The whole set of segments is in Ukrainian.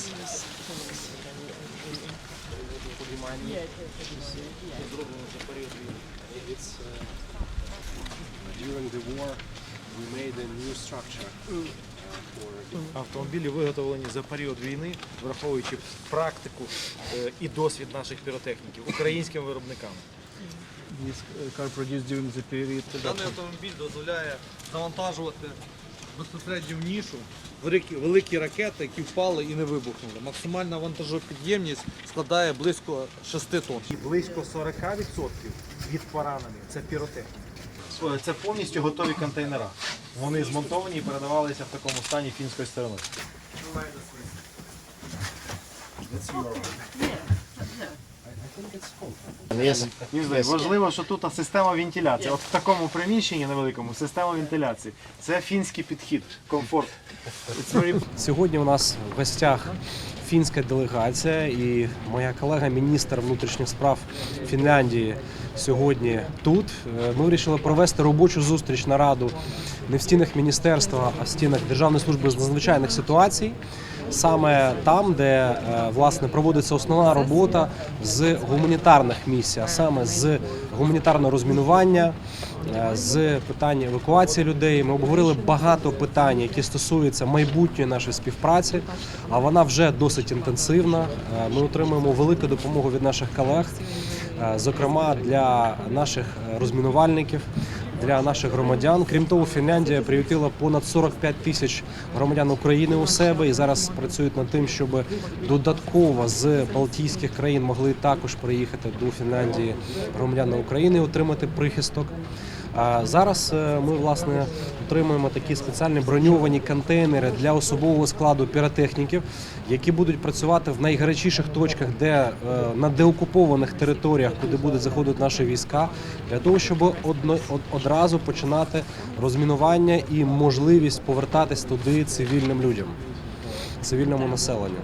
Uh, during the war we made a new structure Автомобілі виготовлені за період війни, враховуючи практику е, і досвід наших піротехніків українськими виробниками. This uh, Даний автомобіль дозволяє завантажувати безпосередньо в нішу великі, великі ракети, які впали і не вибухнули. Максимальна вантажопідємність складає близько 6 тонн. І близько 40% від поранених це піротехніка. Це повністю готові контейнера. Вони змонтовані і передавалися в такому стані фінською стороною. Важливо, що тут система вентиляції. От в такому приміщенні невеликому система вентиляції. Це фінський підхід, комфорт. Сьогодні у нас в гостях фінська делегація і моя колега, міністр внутрішніх справ Фінляндії, сьогодні тут. Е, Ми вирішили провести робочу зустріч нараду не в стінах міністерства, а в стінах Державної служби з надзвичайних ситуацій. Саме там, де е, власне проводиться основна робота з гуманітарних місій, а саме з гуманітарного розмінування, з питань евакуації людей. Ми обговорили багато питань, які стосуються майбутньої нашої співпраці. А вона вже досить інтенсивна. Е, Ми отримуємо велику допомогу від наших колег, е, зокрема для наших е, розмінувальників. Для наших громадян, крім того, Фінляндія приютила понад 45 тисяч громадян України у себе і зараз працюють над тим, щоб додатково з Балтійських країн могли також приїхати до Фінляндії громадяни України і отримати прихисток. А зараз е, ми власне отримуємо такі спеціальні броньовані контейнери для особового складу піротехніків, які будуть працювати в найгарячіших точках, де е, на деокупованих територіях, куди будуть заходити наші війська, для того, щоб одно, од- одразу починати розмінування і можливість повертатись туди цивільним людям, цивільному населенню.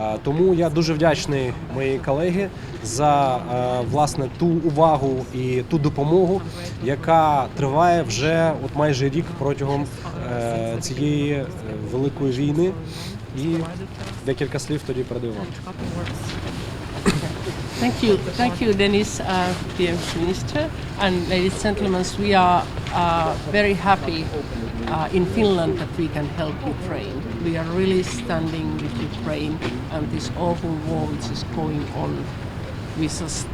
Е, Тому я дуже вдячний моїй колеги за е, власне ту увагу і ту допомогу, яка триває вже от майже рік протягом е, цієї великої війни. І декілька слів тоді передаю вам. Thank you, thank you, Denis, uh, dear Minister, and ladies and gentlemen. We are uh, very happy uh, in Finland that we can help Ukraine. We are really standing with Ukraine and this awful war which is going on. We just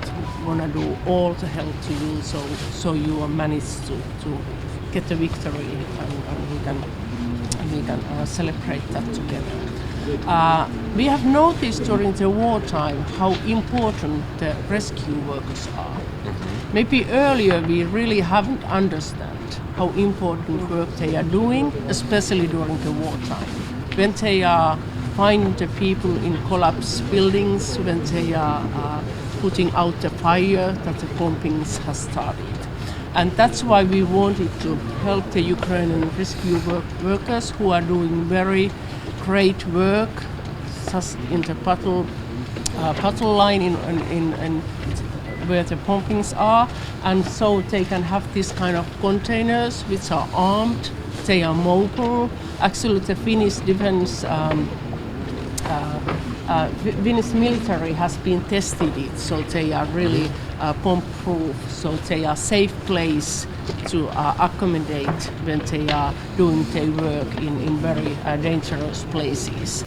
want to do all the help to you, so so you manage to, to get the victory, and, and we can and we can uh, celebrate that together. Uh, we have noticed during the wartime how important the rescue workers are. Maybe earlier we really haven't understood how important work they are doing, especially during the wartime. When they are finding the people in collapsed buildings, when they are uh, putting out the fire that the bombings has started. And that's why we wanted to help the Ukrainian rescue work workers who are doing very great work, in the battle, uh, battle line in, in, in, in where the pumpings are. And so they can have this kind of containers which are armed, they are mobile. Actually, the Finnish defense um, uh, uh, Vi- military has been tested it, so they are really uh, bomb-proof. So they are safe place to accommodate when they are doing their work in, in very dangerous places.